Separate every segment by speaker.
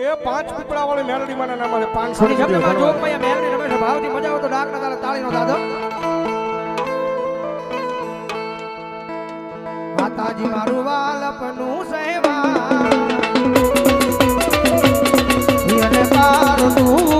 Speaker 1: એ પાંચ પીપળા વાળી મેલડી માના નામ છે પાંચસો
Speaker 2: શબ્દમાં જોગભાઈ આ મેલડી રમેશ ભાવથી મજા આવતો તો ડાકના તાળી નો દાદો માતાજી મારું વાલપનું સહેવા તું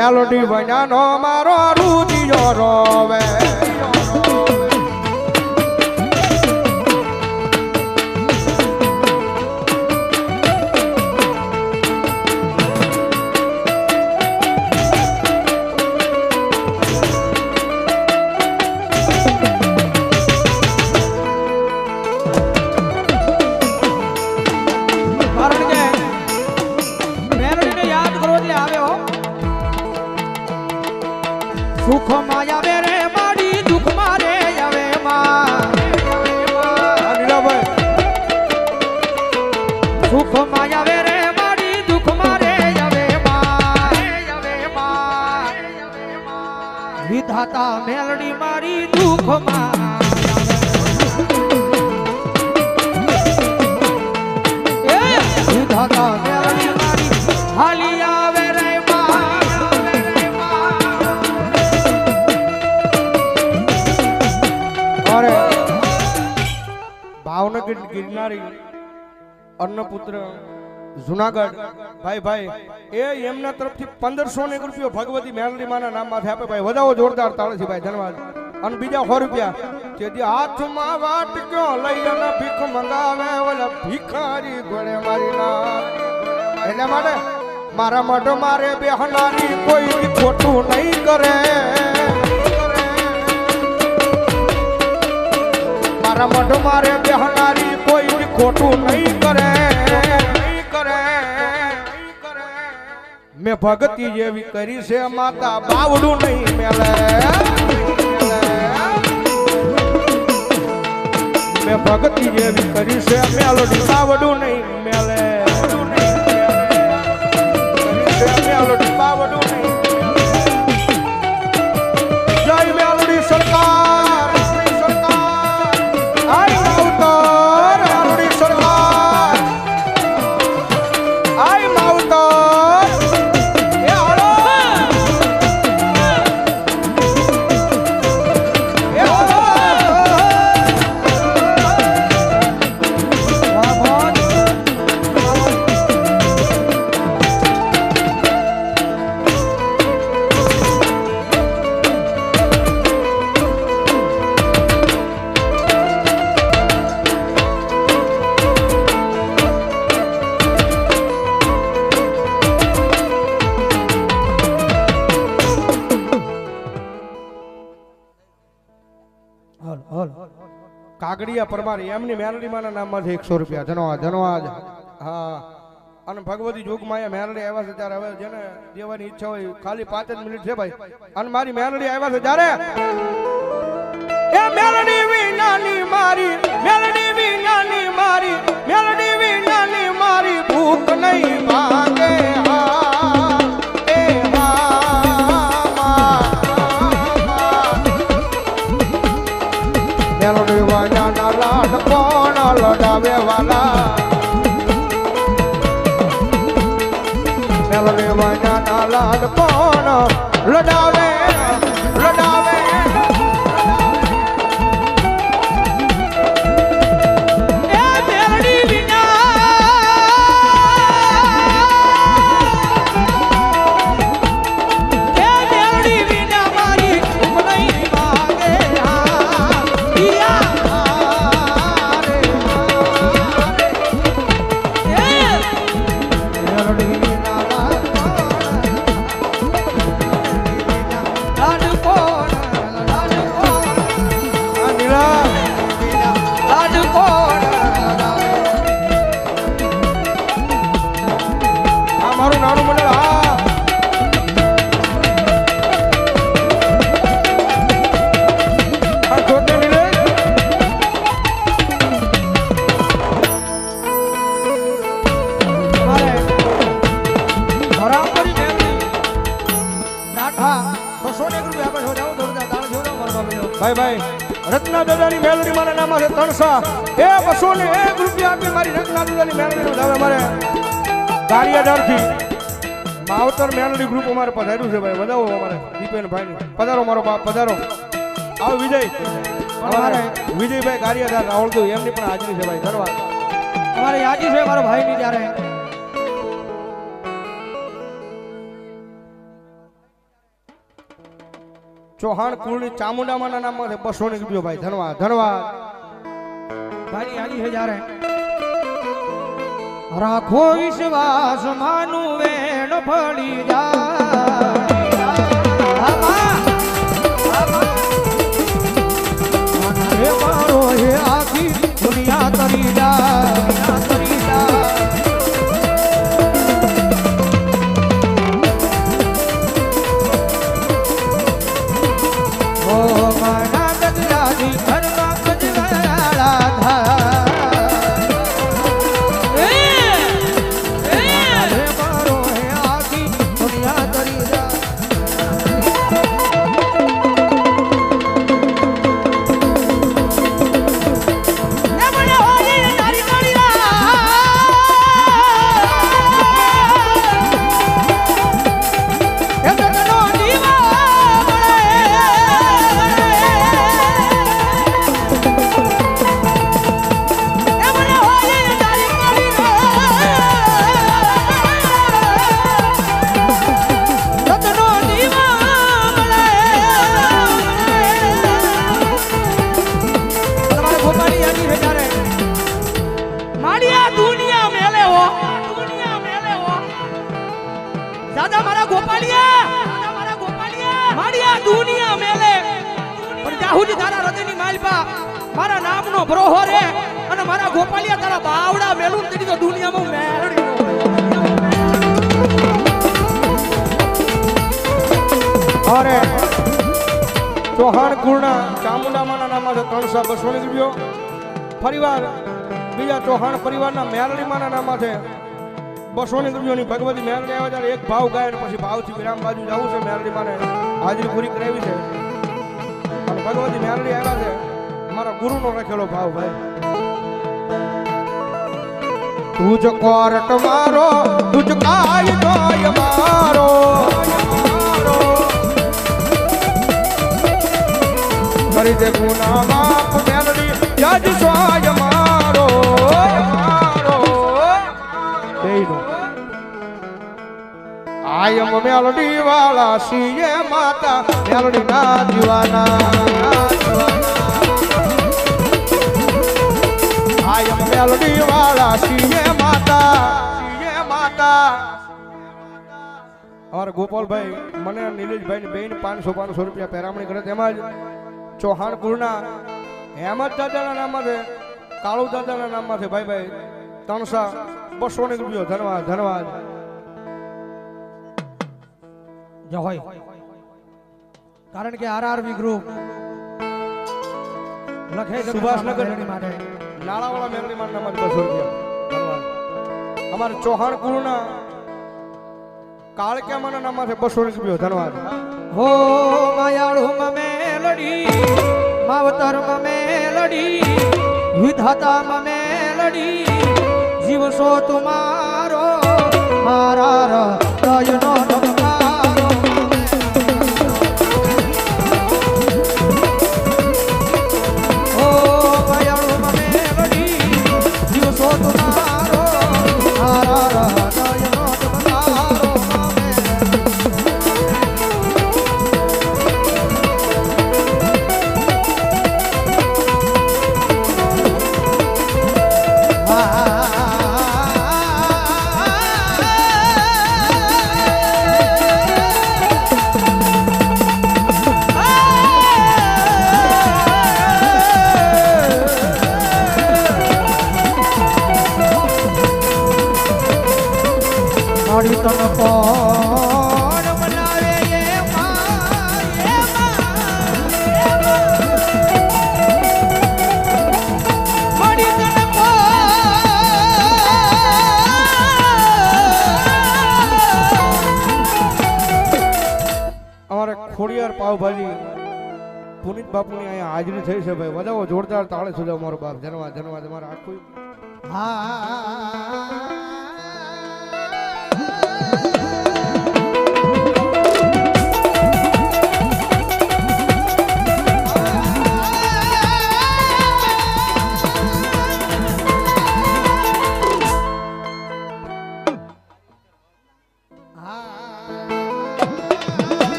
Speaker 1: મેલોડી બન્યાનો મારો રુધિયો રોવે. ભાવનગર ગિરનારી અન્નપુત્ર જુનાગઢ ભાઈ ભાઈ, એ એમના તરફથી પંદરસો ને એક રૂપિયો ભગવતી મેલડી માના નામમાંથી આપે. ભાઈ, વધાવો જોરદાર તાળથી ભાઈ ધન્યવાદ. અને બીજા સો રૂપિયા. તેથી હાથમાં વાટક્યો લઈ અને ભીખ મંગાવે ઓલા ભિખારી ગોળે મારી ના એટલા માટે મારા માટે મારે બેહનારી કોઈ ખોટું નહીં કરે. મારા મઢ મારે બેહનારી કોઈ ખોટું નહીં કરે. મેં ભગતી જેવી કરી છે, માતા બાવડું નહીં મેલે. મેં ભક્તિ એવી કરી છે. મેલોડી બાવડું નહીં મેલે. મેલોડી બાવડું નહીં કાગડિયા પરમાર, એમની મેરડીમાંના નામમાંથી એકસો રૂપિયા. ધન્યવાદ ધન્યવાદ હા. અને ભગવતી જોગમાયા મેરડી આવ્યા છે ત્યારે હવે જેને દેવાની ઈચ્છા હોય, ખાલી પાંચ જ મિનિટ છે ભાઈ. અને મારી મેલડી આવ્યા છે ત્યારે એ મેલડી વિનાની મારી મેરડી વિનાની મારી મેરડી વિનાની મારી ભૂખ નહીં ભાગે મેલોડી લાલ લડાવે લડાવે. છે તણસા એ બસો ને એક રૂપિયા આપી મારી રત્ના દાદાની મેલડી નું હવે મારે ગારિયાદારથી માવતર મેલડી ગ્રુપ અમારે પધાર્યું છે ભાઈ. વધાવો અમારે. દીપેનભાઈ પધારો મારો બાપ પધારો. આવો વિજય. અમારે વિજયભાઈ ગારિયાદાર રાહુલ તો એમની પણ હાજરી છે ભાઈ. ધન્યવાદ.
Speaker 2: અમારે યાદી છે મારા ભાઈની ત્યારે.
Speaker 1: ચૌહાણ કુળની ચામુંડામાના નામમાં બસો ની રૂપિયો ભાઈ. ધન્યવાદ. ધન્યવાદ.
Speaker 2: ભાઈની યાદી છે જ્યારે રાખો વિશ્વાસ માનું વેણ ફળી જાય.
Speaker 3: દાદા મારા ગોપાલિયા! દાદા મારા ગોપાલિયા! માળિયા દુનિયા મેલે! પણ જાહુજી તારા હૃદયની માલપા મારા નામનો બ્રોહો રે. અને મારા ગોપાલિયા તારા બાવડા મેલું તેની તો દુનિયામાં મેળડી.
Speaker 1: અરે, ચૌહાણ કુળના ચામુંડામાના છે ત્રણસો બસો રૂપિયો. ફરીવાર બીજા ચૌહાણ પરિવારના મેરડીમાના નામ છે. બસો ની રૂપિયોની ભગવતી મેરડી આવે ત્યારે એક ભાવ ગાય પછી ભાવથી વિરામ બાજુ જવું છે મેરડીમાને હાજરી પૂરી કરાવી છે. અને ભગવતી મેરડી આવ્યા છે. મારા ગુરુનો રાખેલો ભાવ ભાઈ. તુજ કોરટ મારો તુજ કાય જોય મારો. કરી દે ગુના બાપ મેરડી યજ સ્વાય આયમ મેલડી વાળા સીએ માતા. મેલડી ના દીવાના. આયમ મેલડી વાળા સીએ માતા. સીએ માતા. અમારા ગોપાલભાઈ, મને નીલેશભાઈ બેન પાંચસો પાંચસો રૂપિયા પેરામણી કરે તેમજ ચૌહાણપુરના હેમદ દાદાના નામમાં છે કાળુ દાદાના નામમાંથી ભાઈ ભાઈ ત્રણસો બસો ને રૂપિયો. ધન્યવાદ ધન્યવાદ
Speaker 2: હોય. કારણ કે આરઆરબી ગ્રુપ લખે
Speaker 1: સુભાષનગર.
Speaker 2: માટે.
Speaker 1: નાળાવાળા મેમરી માટે નામમાં બસો રૂપિયા અમારે ચૌહાણ કુળના કાળક્યામાના નામમાં છે બસો રૂપિયો ધન્યવાદ.
Speaker 2: હો માયાળુ મેલડી માવતર મેલડી વિધાતા મેલડી જીવસો તુમારો મારા હૃદયનો નમકારો
Speaker 1: અમારે ખોડિયાર પાવભાજી પુનિત બાપુની અહીંયા હાજરી થઈ છે ભાઈ. વધાવો જોરદાર તાળે સુધી અમારો બાપ. જનવા જનવા તમારે આખું
Speaker 3: હા.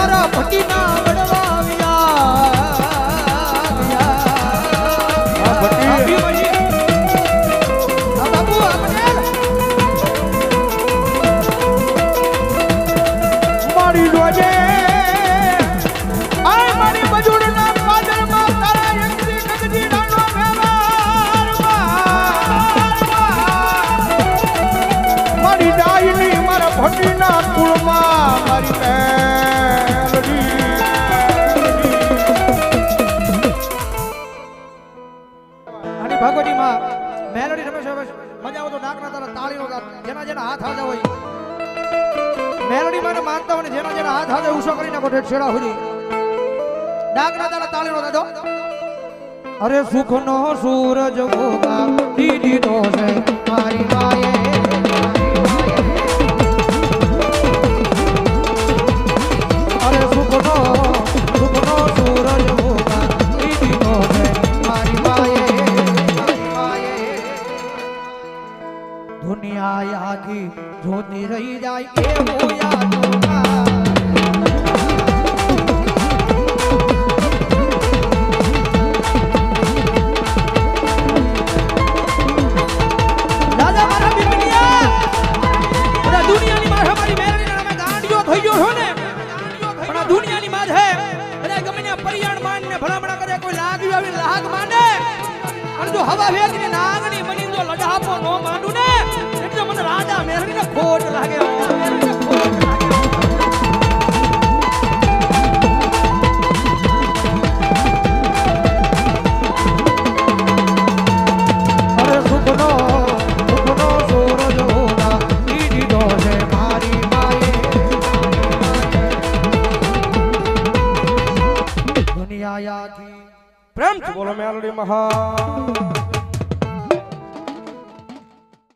Speaker 3: મારા
Speaker 2: ભટીના વડવા
Speaker 1: ભટ્ટીના કુળમાં મારી
Speaker 2: જેના હાથ હાજર હોય. મેલડી મને માનતા હોય જેના જેના હાથ હાજર ઉષો કરીને નાખો છેડા હુરી ડાગરા તાળીનો દાદો અરે સુખનો સૂરજ ભોગા